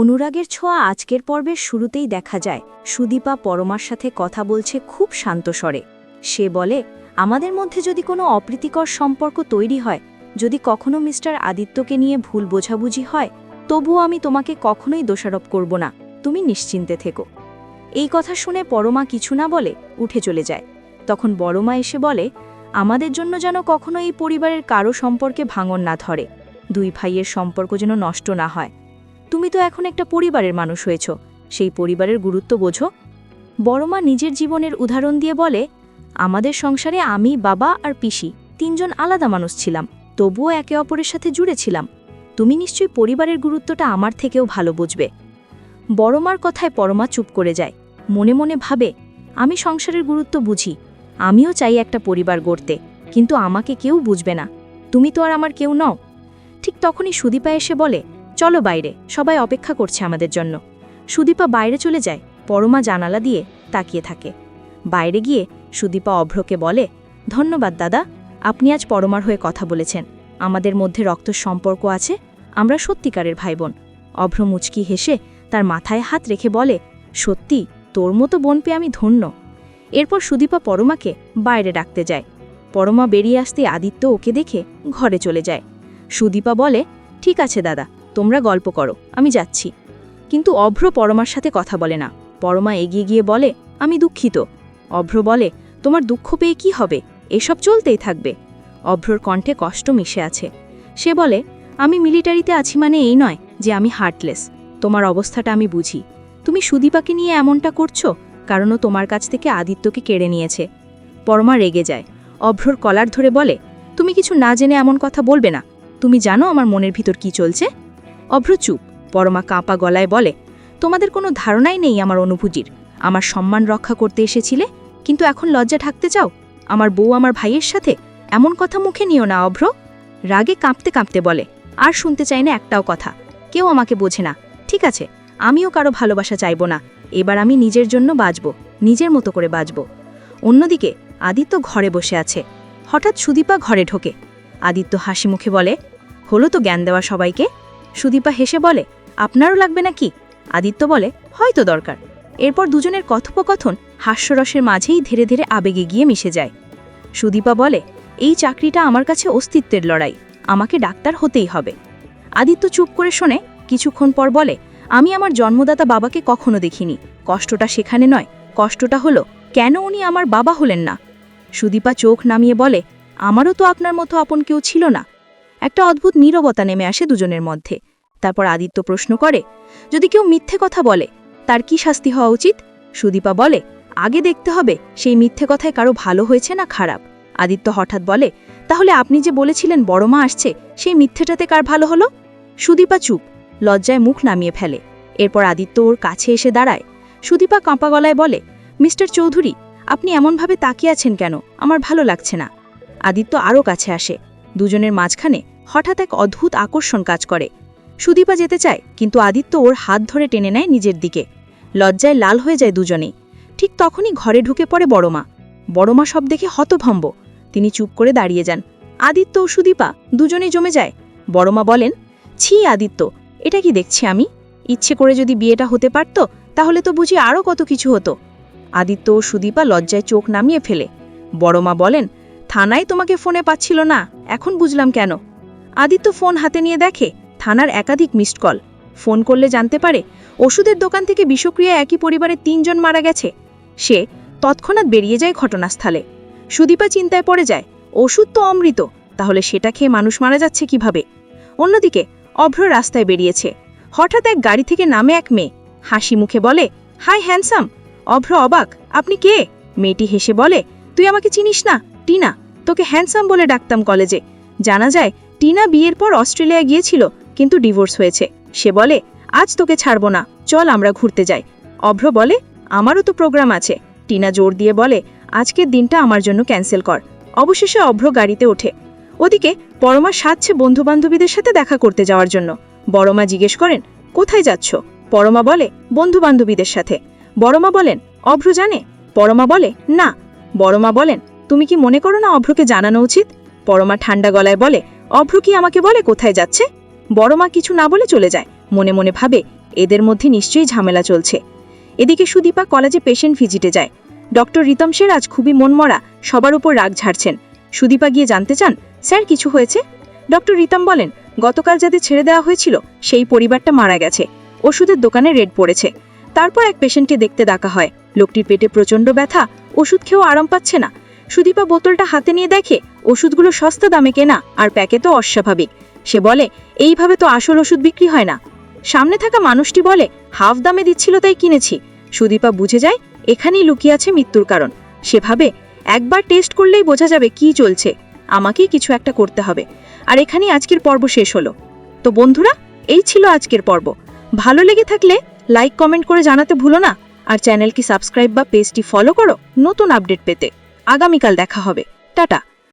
অনুরাগের ছোঁয়া আজকের পর্বের শুরুতেই দেখা যায়। সুদীপা পরমার সাথে কথা বলছে খুব শান্ত স্বরে সে বলে, আমাদের মধ্যে যদি কোনো অপ্রীতিকর সম্পর্ক তৈরি হয়, যদি কখনো মিস্টার আদিত্যকে নিয়ে ভুল বোঝাবুঝি হয়, তবুও আমি তোমাকে কখনোই দোষারোপ করব না। তুমি নিশ্চিন্তে থেকো। এই কথা শুনে পরমা কিছু না বলে উঠে চলে যায়। তখন বড়মা এসে বলে, আমাদের জন্য যেন কখনো এই পরিবারের কারও সম্পর্কে ভাঙন না ধরে। দুই ভাইয়ের সম্পর্ক যেন নষ্ট না হয়। তুমি তো এখন একটা পরিবারের মানুষ হয়েছ। সেই পরিবারের গুরুত্ব বোঝো। বড়মা নিজের জীবনের উদাহরণ দিয়ে বলে, আমাদের সংসারে আমি, বাবা আর পিসি, তিনজন আলাদা মানুষ ছিলাম, তবুও একে অপরের সাথে জুড়ে ছিলাম। তুমি নিশ্চয়ই পরিবারের গুরুত্বটা আমার থেকেও ভালো বুঝবে বড়মার কথায় পরমা চুপ করে যায়। মনে মনে ভাবে, আমি সংসারের গুরুত্ব বুঝি। আমিও চাই একটা পরিবার গড়তে, কিন্তু আমাকে কেউ বুঝবে না। তুমি তো আর আমার কেউ নও। ঠিক তখনই সুদীপা এসে বলে চলো বাইরে, সবাই অপেক্ষা করছে আমাদের জন্য। সুদীপা বাইরে চলে যায়, পরমা জানালা দিয়ে তাকিয়ে থাকে। বাইরে গিয়ে সুদীপা অভ্রকে বলে, ধন্যবাদ দাদা, আপনি আজ পরমার হয়ে কথা বলেছেন। আমাদের মধ্যে রক্ত সম্পর্ক আছে, আমরা সত্যিকারের ভাই বোন অভ্র মুচকি হেসে তার মাথায় হাত রেখে বলে, সত্যি, তোর মতো বোন পেয়ে আমি ধন্য। এরপর সুদীপা পরমাকে বাইরে ডাকতে যায়। পরমা বেরিয়ে আসতে আদিত্য ওকে দেখে ঘরে চলে যায়। সুদীপা বলে, ঠিক আছে দাদা তোমরা গল্প করো, আমি যাচ্ছি। কিন্তু অভ্র পরমার সাথে কথা বলে না। পরমা এগিয়ে গিয়ে বলে, আমি দুঃখিত। অভ্র বলে, তোমার দুঃখ পেয়ে কি হবে? এসব চলতেই থাকবে। অভ্রর কণ্ঠে কষ্ট মিশে আছে। সে বলে, আমি মিলিটারিতে আছি মানে এই নয় যে আমি হার্টলেস। তোমার অবস্থাটা আমি বুঝি। তুমি সুদীপাকে নিয়ে এমনটা করছ কারণ ও তোমার কাছ থেকে আদিত্যকে কেড়ে নিয়েছে। পরমা রেগে যায়। অভ্রর কলার ধরে বলে, তুমি কিছু না জেনে এমন কথা বলবে না। তুমি জানো আমার মনের ভিতর কি চলছে? অভ্র চুপ। পরমা কাঁপা গলায় বলে, তোমাদের কোনো ধারণাই নেই আমার অনুভূতির। আমার সম্মান রক্ষা করতে এসেছিলে, কিন্তু এখন লজ্জা ঢাকতে চাও? আমার বউ আমার ভাইয়ের সাথে? এমন কথা মুখে নিও না, অভ্র। রাগে কাঁপতে কাঁপতে বলে, আর শুনতে চাই না একটাও কথা। কেউ আমাকে বোঝে না। ঠিক আছে, আমিও কারও ভালোবাসা চাইব না। এবার আমি নিজের জন্য বাঁচব নিজের মতো করে বাঁচব অন্যদিকে, আদিত্য ঘরে বসে আছে। হঠাৎ সুদীপা ঘরে ঢোকে। আদিত্য হাসি মুখে বলে, হলো তো জ্ঞান দেওয়া সবাইকে। সুদীপা হেসে বলে, আপনারও লাগবে নাকি? আদিত্য বলে, হয়তো দরকার। এরপর দুজনের কথোপকথন হাস্যরসের মাঝেই ধীরে ধীরে আবেগে গিয়ে মিশে যায়। সুদীপা বলে, এই চাকরিটা আমার কাছে অস্তিত্বের লড়াই, আমাকে ডাক্তার হতেই হবে। আদিত্য চুপ করে শোনে, কিছুক্ষণ পর বলে, আমি আমার জন্মদাতা বাবাকে কখনো দেখিনি। কষ্টটা সেখানে নয়, কষ্টটা হলো, কেন উনি আমার বাবা হলেন না? সুদীপা চোখ নামিয়ে বলে, আমারও তো আপনার মতো আপন কেউ ছিল না। একটা অদ্ভুত নীরবতা নেমে আসে দুজনের মধ্যে। তারপর আদিত্য প্রশ্ন করে, যদি কেউ মিথ্যে কথা বলে, তার কি শাস্তি হওয়া উচিত? সুদীপা বলে, আগে দেখতে হবে সেই মিথ্যে কথায় কারও ভালো হয়েছে না খারাপ। আদিত্য হঠাৎ বলে, তাহলে আপনি যে বলেছিলেন বড় মা আসছে, সেই মিথ্যেটাতে কার ভালো হলো? সুদীপা চুপ, লজ্জায় মুখ নামিয়ে ফেলে। এরপর আদিত্য ওর কাছে এসে দাঁড়ায়। সুদীপা কাঁপা গলায় বলে, মিস্টার চৌধুরী, আপনি এমনভাবে তাকিয়ে আছেন কেন? আমার ভালো লাগছে না। আদিত্য আরও কাছে আসে দুজনের মাঝখানে হঠাৎ এক অদ্ভুত আকর্ষণ কাজ করে। সুদীপা যেতে চায়, কিন্তু আদিত্য ওর হাত ধরে টেনে নেয় নিজের দিকে। লজ্জায় লাল হয়ে যায় দুজনেই। ঠিক তখনই ঘরে ঢুকে পড়ে বড়মা। বড়মা সব দেখে হতভম্ব। তিনি চুপ করে দাঁড়িয়ে যান। আদিত্য ও সুদীপা দুজনেই জমে যায়। বড়মা বলেন, ছি আদিত্য, এটা কি দেখছি আমি? ইচ্ছে করে যদি বিয়েটা হতে পারত, তাহলে তো বুঝি আরও কত কিছু হতো। আদিত্য ও সুদীপা লজ্জায় চোখ নামিয়ে ফেলে। বড়মা বলেন থানায় তোমাকে ফোনে পাচ্ছিল না, এখন বুঝলাম কেন? আদিত্য ফোন হাতে নিয়ে দেখে থানার একাধিক মিসড কল ফোন করলে জানতে পারে, ওষুধের দোকান থেকে বিষক্রিয়া একই পরিবারের তিনজন মারা গেছে। সে তৎক্ষণাৎ বেরিয়ে যায় ঘটনাস্থলে। সুদীপা চিন্তায় পড়ে যায়, ওষুধ তো অমৃত, তাহলে সেটা খেয়ে মানুষ মারা যাচ্ছে কীভাবে? অন্যদিকে, অভ্র রাস্তায় বেরিয়েছে। হঠাৎ এক গাড়ি থেকে নামে এক মেয়ে। হাসি মুখে বলে, হাই, হ্যান্ডসাম! অভ্র অবাক, আপনি কে? মেয়েটি হেসে বলে, তুই আমাকে চিনিস না, টিনা। তোকে হ্যান্ডসাম বলে ডাকতাম কলেজে। জানা যায়, টিনা বিয়ের পর অস্ট্রেলিয়া গিয়েছিল, কিন্তু ডিভোর্স হয়েছে। সে বলে, আজ তোকে ছাড়ব না, চল আমরা ঘুরতে যাই। অভ্র বলে, আমারও তো প্রোগ্রাম আছে। টিনা জোর দিয়ে বলে, আজকের দিনটা আমার জন্য ক্যান্সেল কর। অবশেষে অভ্র গাড়িতে ওঠে। ওদিকে, পরমা সাজছে বন্ধুবান্ধবীদের সাথে দেখা করতে যাওয়ার জন্য। বড়মা জিজ্ঞেস করেন, কোথায় যাচ্ছ? পরমা বলে, বন্ধুবান্ধবীদের সাথে। বড়মা বলেন, অভ্র জানে? পরমা বলে, না। বড়মা বলেন তুমি কি মনে করো না অভ্রকে জানানো উচিত? পরমা ঠান্ডা গলায় বলে, অভ্র কি আমাকে বলে কোথায় যাচ্ছে? বড়মা কিছু না বলে চলে যায়। মনে মনে ভাবে, এদের মধ্যে নিশ্চয়ই ঝামেলা চলছে। এদিকে সুদীপা কলেজে পেশেন্ট ভিজিটে যায়। ডক্টর রিতম শের আজ খুবই মনমরা, সবার উপর রাগ ঝাড়ছেন। সুদীপা গিয়ে জানতে চান, স্যার, কিছু হয়েছে? ডক্টর রিতম বলেন, গতকাল যাদের ছেড়ে দেওয়া হয়েছিল, সেই পরিবারটা মারা গেছে। ওষুধের দোকানে রেড পড়েছে। তারপর এক পেশেন্টকে দেখতে ডাকা হয়। লোকটির পেটে প্রচণ্ড ব্যথা, ওষুধ খেয়েও আরাম পাচ্ছে না। সুদীপা বোতলটা হাতে নিয়ে দেখে, ওষুধগুলো সস্তা দামে কেনা, আর প্যাকে তো অস্বাভাবিক। সে বলে, এইভাবে তো আসল ওষুধ বিক্রি হয় না। সামনে থাকা মানুষটি বলে, হাফ দামে দিচ্ছিল, তাই কিনেছি। সুদীপা বুঝে যায়, এখানেই লুকিয়ে আছে মৃত্যুর কারণ। সেভাবে একবার টেস্ট করলেই বোঝা যাবে কি চলছে। আমাকেই কিছু একটা করতে হবে। আর এখানেই আজকের পর্ব শেষ হলো। তো বন্ধুরা, এই ছিল আজকের পর্ব। ভালো লেগে থাকলে লাইক, কমেন্ট করে জানাতে ভুলো না। আর চ্যানেলটি সাবস্ক্রাইব বা পেজটি ফলো করো নতুন আপডেট পেতে। আগামীকাল দেখা হবে। টাটা।